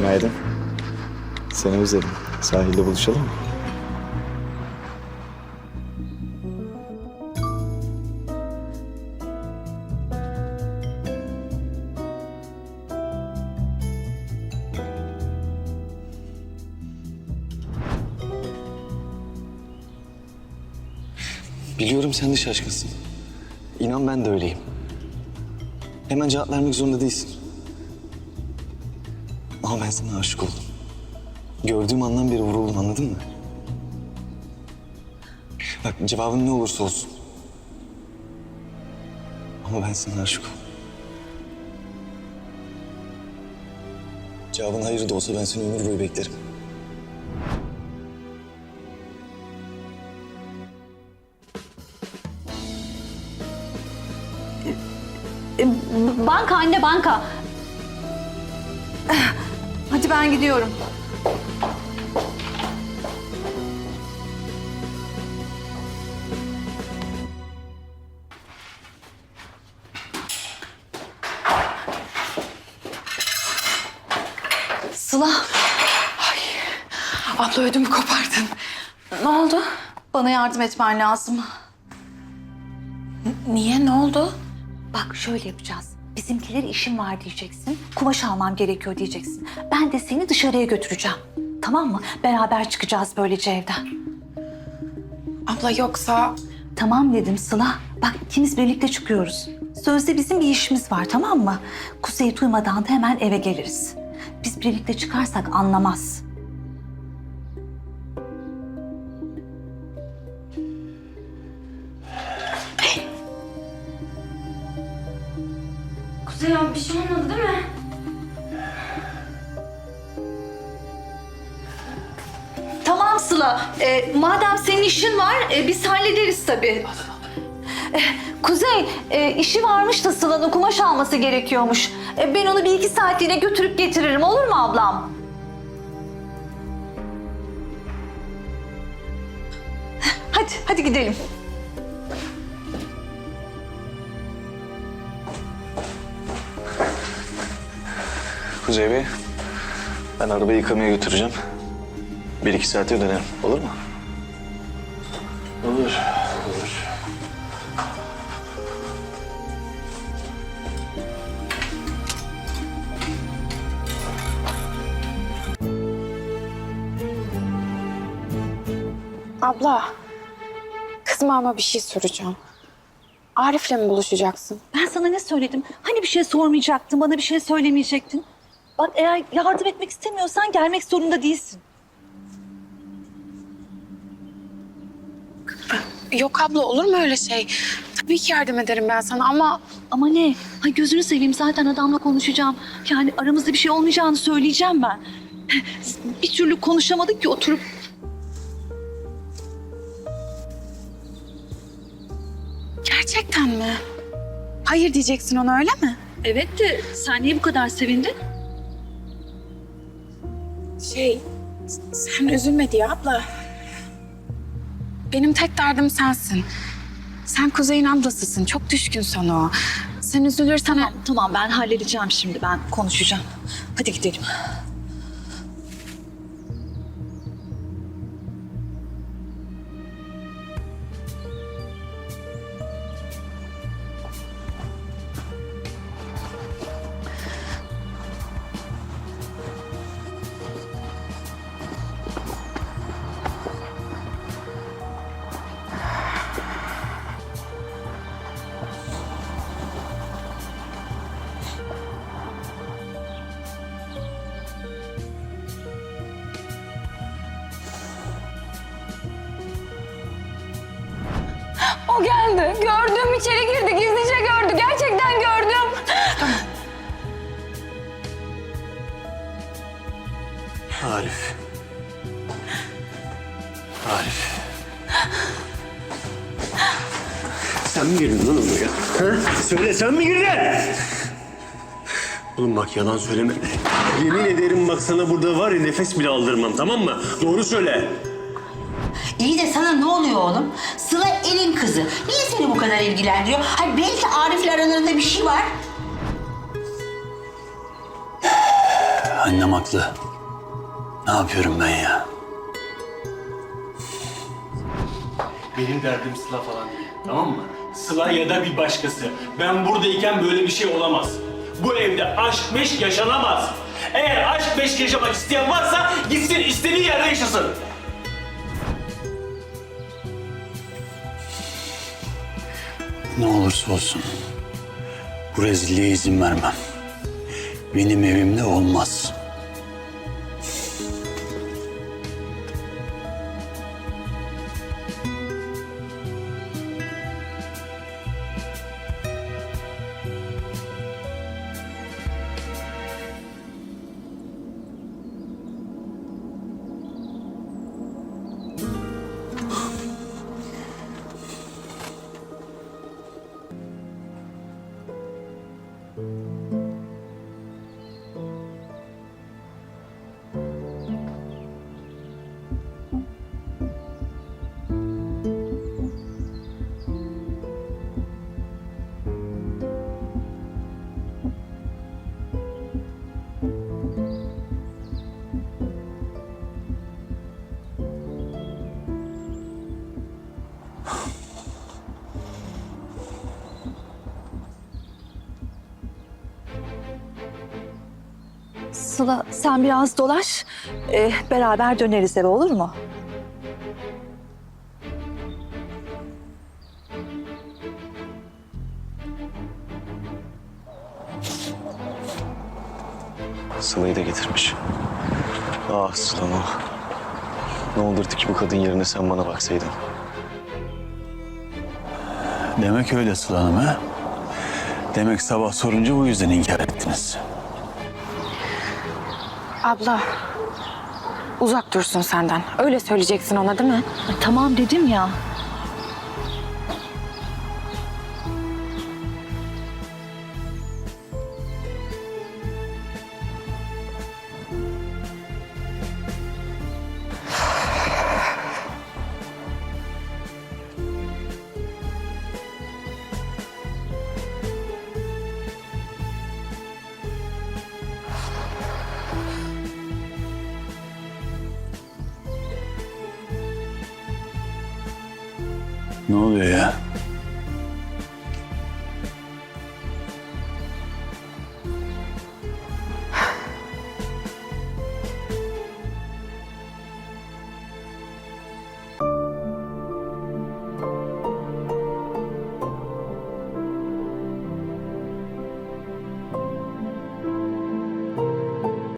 Günaydın. Seni özledim. Sahilde buluşalım mı? Biliyorum sen de şaşkınsın. İnan ben de öyleyim. Hemen cevap vermek zorunda değilsin. Ama ben sana aşık oldum. Gördüğüm andan beri vuruldum anladın mı? Bak cevabın ne olursa olsun. Ama ben sana aşık oldum. Cevabın hayır da olsa ben seni ömür boyu beklerim. Banka anne banka. Hadi ben gidiyorum. Sıla. Ay. Abla ödümü kopardın. Ne oldu? Bana yardım etmen lazım. niye? Ne oldu? Bak şöyle yapacağız. Bizimkiler işim var diyeceksin. Kumaş almam gerekiyor diyeceksin. Ben de seni dışarıya götüreceğim. Tamam mı? Beraber çıkacağız böylece evden. Abla yoksa... Tamam dedim Sıla. Bak ikimiz birlikte çıkıyoruz. Sözde bizim bir işimiz var tamam mı? Kuzey duymadan da hemen eve geliriz. Biz birlikte çıkarsak anlamaz. Kuzey bir şey olmadı değil mi? Tamam Sıla. Ee, madem senin işin var e, biz hallederiz tabii. Ee, Kuzey e, işi varmış da Sıla'nın kumaş alması gerekiyormuş. E, ben onu bir iki saatliğine götürüp getiririm olur mu ablam? Hadi, hadi gidelim. Kuzey Bey, ben arabayı yıkamaya götüreceğim. Bir iki saate dönerim. Olur mu? Olur. Olur. Abla, kızma ama bir şey soracağım. Arif'le mi buluşacaksın? Ben sana ne söyledim? Hani bir şey sormayacaktın, bana bir şey söylemeyecektin? Bak eğer yardım etmek istemiyorsan gelmek zorunda değilsin. Yok abla olur mu öyle şey? Tabii ki yardım ederim ben sana ama Ama ne? Ay gözünü seveyim zaten adamla konuşacağım. Yani aramızda bir şey olmayacağını söyleyeceğim ben. Bir türlü konuşamadık ki oturup. gerçekten mi? Hayır diyeceksin ona öyle mi? Evet de sen niye bu kadar sevindin? Şey, sen üzülme diye abla. Benim tek derdim sensin. Sen Kuzey'in ablasısın. Çok düşkün sana o. Sen üzülürsen... Tamam tamam ben halledeceğim şimdi ben konuşacağım. Hadi gidelim. Geldi. Gördüm içeri girdi. Gizlice gördü. Gerçekten gördüm. Arif. Arif. Sen mi girdin lan oraya? Ha? Söyle sen mi girdin? Oğlum bak yalan söyleme. Yemin ederim bak sana burada var ya nefes bile aldırmam tamam mı? Doğru söyle. İyi de sana ne oluyor oğlum? Sıla elin kızı. Niye seni bu kadar ilgilendiriyor? Hayır belki Arif'le aralarında bir şey var. Annem haklı. Ne yapıyorum ben ya? Benim derdim Sıla falan değil. Tamam mı? Sıla ya da bir başkası. Ben buradayken böyle bir şey olamaz. Bu evde aşk meşk yaşanamaz. Eğer aşk meşk yaşamak isteyen varsa gitsin istediği yerde yaşasın. Ne olursa olsun bu rezilliğe izin vermem. Benim evimde olmaz. Sıla sen biraz dolaş. Ee, beraber döneriz eve olur mu? Sıla'yı da getirmiş. Ah Sıla ah. Ne olurdu ki bu kadın yerine sen bana baksaydın. Demek öyle Sıla Hanım ha? Demek sabah sorunca bu yüzden inkar ettiniz. Abla uzak dursun senden. Öyle söyleyeceksin ona değil mi? Tamam dedim ya. Ne oluyor ya?